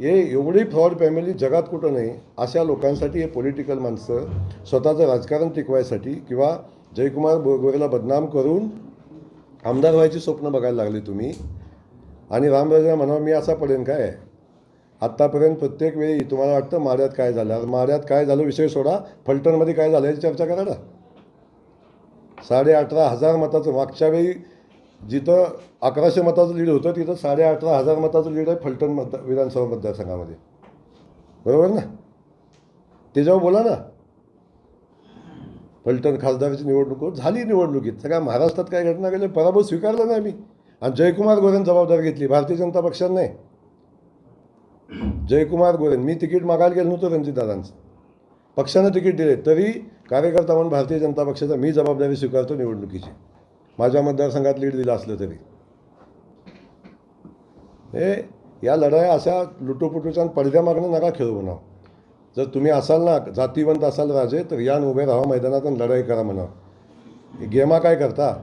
हे एवढी fraud family जगात कुठं नाही अशा लोकांसाठी हे पॉलिटिकल माणसं स्वतःचं राजकारण टिकवायसाठी किंवा जयकुमार गो- गोरेला बदनाम करून आमदार व्हायची स्वप्न बघायला लागले तुम्ही. आणि रामराजा म्हणावं मी असा पडेन काय आत्तापर्यंत प्रत्येक वेळी तुम्हाला वाटतं माड्यात काय झालं? अरे माड्यात काय झालं? विषय सोडा. फलटणमध्ये काय झालं याची चर्चा करा ना. साडे अठरा हजार मताचं मागच्या वेळी जिथं अकराशे मताचं लीड होतं तिथं साडे अठरा हजार मताचं लीड आहे फलटण मतदार विधानसभा मतदारसंघामध्ये. बरोबर ना? त्याच्यावर बोला ना. फलटण खासदाराची निवडणूक झाली निवडणुकीत सगळ्या महाराष्ट्रात काय घटना घडली पराभव स्वीकारला नाही आम्ही. आणि जयकुमार गोरेन जबाबदारी घेतली भारतीय जनता पक्षानं नाही. जयकुमार गोरेन मी तिकीट मागायला गेलो नव्हतं रणजितदादांचं. पक्षानं तिकीट दिले तरी कार्यकर्ता म्हणून भारतीय जनता पक्षाचा मी जबाबदारी स्वीकारतो निवडणुकीची. माझ्या मतदारसंघात लीड दिलं असलं तरी. हे या लढाया अशा लुटूपुटूच्या पडद्या मागणं नका खेळू म्हणा जर तुम्ही असाल ना जातीवंत असाल राजे तर यान उभे राहा मैदानातून लढाई करा म्हणा गेमा काय करता?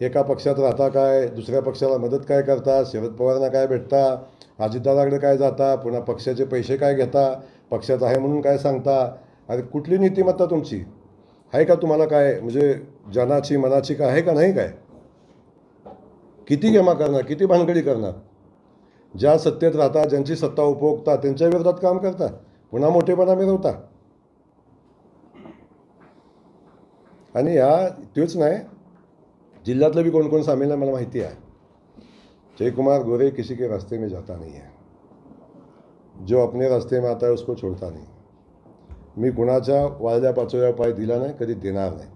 एका पक्षात राहता काय? दुसऱ्या पक्षाला मदत काय करता? शरद पवारांना काय भेटता? अजितदादाकडे काय जाता? पुन्हा पक्षाचे पैसे काय घेता? पक्षात आहे म्हणून काय सांगता? अरे कुठली नीतिमत्ता तुमची? आहे का तुम्हाला काय? म्हणजे जनाची मनाची काय आहे का नाही काय? किती गेमा करणार? किती भानगडी करणार? ज्या सत्तेत राहता ज्यांची सत्ता उपभोगता त्यांच्या विरोधात काम करता. पुन्हा मोठेपणा मिळवता. आणि या तेच नाही जिल्ह्यातलं बी कोण कोण सामील आहे मला माहिती आहे. जयकुमार गोरे किसी के रास्ते में जाता नहीं है. जो अपने रास्ते में आता है उसको छोड़ता नहीं मी कुणाच्या वाजल्या पाचोळ्या पाय दिला नाही कधी देणार नाही.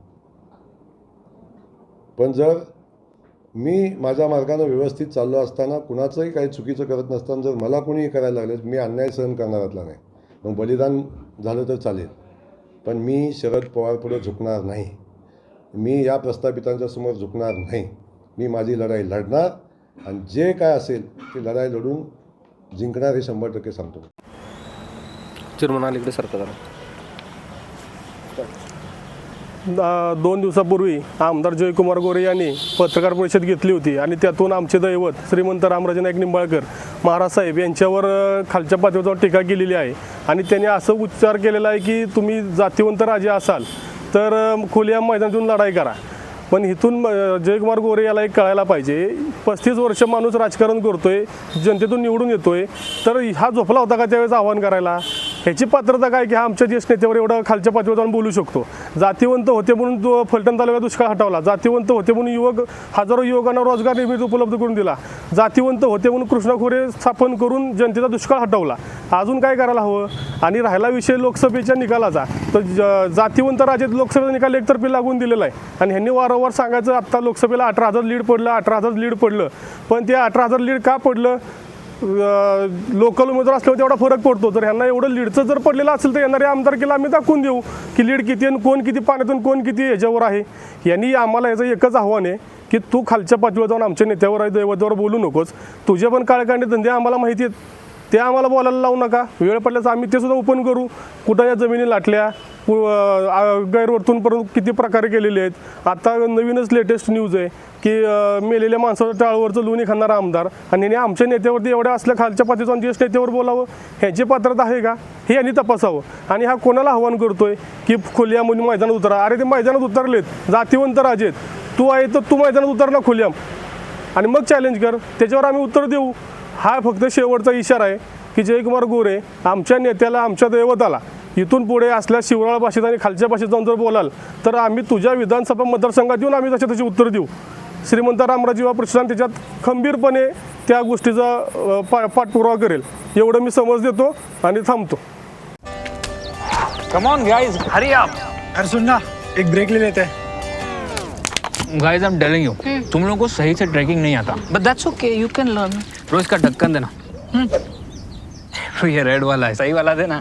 पण जर मी माझ्या मार्गानं व्यवस्थित चाललो असताना कुणाचंही काही चुकीचं करत नसताना जर मला कोणीही करायला लागले मी अन्याय सहन करणारातला नाही. मग बलिदान झालं तर चालेल. पण मी शरद पवार पुढे झुकणार नाही. मी या प्रस्थापितांच्या समोर झुकणार नाही. मी माझी लढाई लढणार आणि जे काय असेल ती लढाई लढून जिंकणार हे शंभर टक्के सांगतो. चिरमन इकडे सरकार दोन दिवसापूर्वी आमदार जयकुमार गोरे यांनी पत्रकार परिषद घेतली होती आणि त्यातून आमचे दैवत श्रीमंत रामराजे नाईक निंबाळकर महाराज साहेब यांच्यावर अ, खालच्या पातळीवर टीका केलेली आहे. आणि त्यांनी असं उच्चार केलेला आहे की तुम्ही जातीवंत राजे असाल तर अ, खुल्या मैदानातून लढाई करा. पण इथून अ, जयकुमार गोरे याला एक कळायला पाहिजे पस्तीस वर्ष माणूस राजकारण करतोय जनतेतून निवडून येतोय तर हा झोपला होता का त्यावेळेस आव्हान करायला? ह्याची पात्रता काय की हा आमच्या ज्येष्ठ नेत्यावर एवढं खालच्या पातळीवर जाऊन बोलू शकतो. जातीवंत होते म्हणून तो फलटण तालुक्यात दुष्काळ हटवला. जातीवंत होते म्हणून युवक हजारो युवकांना रोजगार निर्मिती उपलब्ध करून दिला. जातीवंत होते म्हणून कृष्णा खोरे स्थापन करून जनतेचा दुष्काळ हटवला. अजून काय करायला हवं? आणि राहिला विषय लोकसभेच्या निकालाचा. तर ज- जातीवंत राजेत लोकसभेचा निकाल एकतर्फी लागून दिलेला आहे. आणि ह्यांनी वारंवार सांगायचं आत्ता लोकसभेला अठरा हजार लीड पडलं अठरा हजार लीड पडलं. पण ते अठरा हजार लीड का पडलं? लोकल उमेदवार असल्यावर तेवढा फरक पडतो. तर ह्यांना एवढं लीडचं जर पडलेलं असेल तर येणाऱ्या आमदारकीला आम्ही दाखवून देऊ की लीड किती आणि कोण किती पाण्यातून कोण किती ह्याच्यावर आहे. यांनी आम्हाला याचं एकच आव्हान आहे की तू खालच्या पातळीवर जाऊन आमच्या नेत्यावर आहे दैवतावर बोलू नकोस. तुझे पण काळकांडे धंदे आम्हाला माहिती आहेत. ते आम्हाला बोलायला लावू नका. वेळ पडल्यास आम्ही ते सुद्धा ओपन करू. कुठं या जमिनी लाटल्या? गैरवर्तून किती प्रकारे केलेले आहेत? आता नवीनच लेटेस्ट न्यूज आहे की मेलेल्या माणसाचं टाळवरचं लोणी खाणारा आमदार आणि याने आमच्या नेत्यावरती एवढ्या असल्या खालच्या पातळीचा ज्येष्ठ नेत्यावर बोलावं ह्याची पात्रता आहे का? हे यांनी तपासावं. आणि हा कोणाला आव्हान करतोय की खुल्याम मैदानात उतरा? अरे ते मैदानात उतरलेत. जातीवंत राजेत तू आहे तर तू मैदानात उतर ना खुल्याम आणि मग चॅलेंज कर. त्याच्यावर आम्ही उत्तर देऊ. हा फक्त शेवटचा इशारा आहे की जयकुमार गोरे आमच्या नेत्याला आमच्या दैवताला इथून पुढे असल्या शिवराळ भाषेत आणि खालच्या भाषेत जाऊन जर बोलाल तर आम्ही तुझ्या विधानसभा मतदारसंघात येऊन आम्ही तशा तशी उत्तर देऊ. श्रीमंत रामराजी वा प्रशांत त्याच्यात खंबीरपणे त्या गोष्टीचा पा पाठपुरावा करेल. एवढं मी समज देतो आणि थांबतो. Come on guys hurry up अरे सुन ना एक ब्रेक ले लेते. हैं guys I am telling you तुम लोगों को सही से ट्रैकिंग नहीं आता. But that's okay, you can learn. रोज का ढक्कन देना. ये रेड वाला है. सही वाला देना.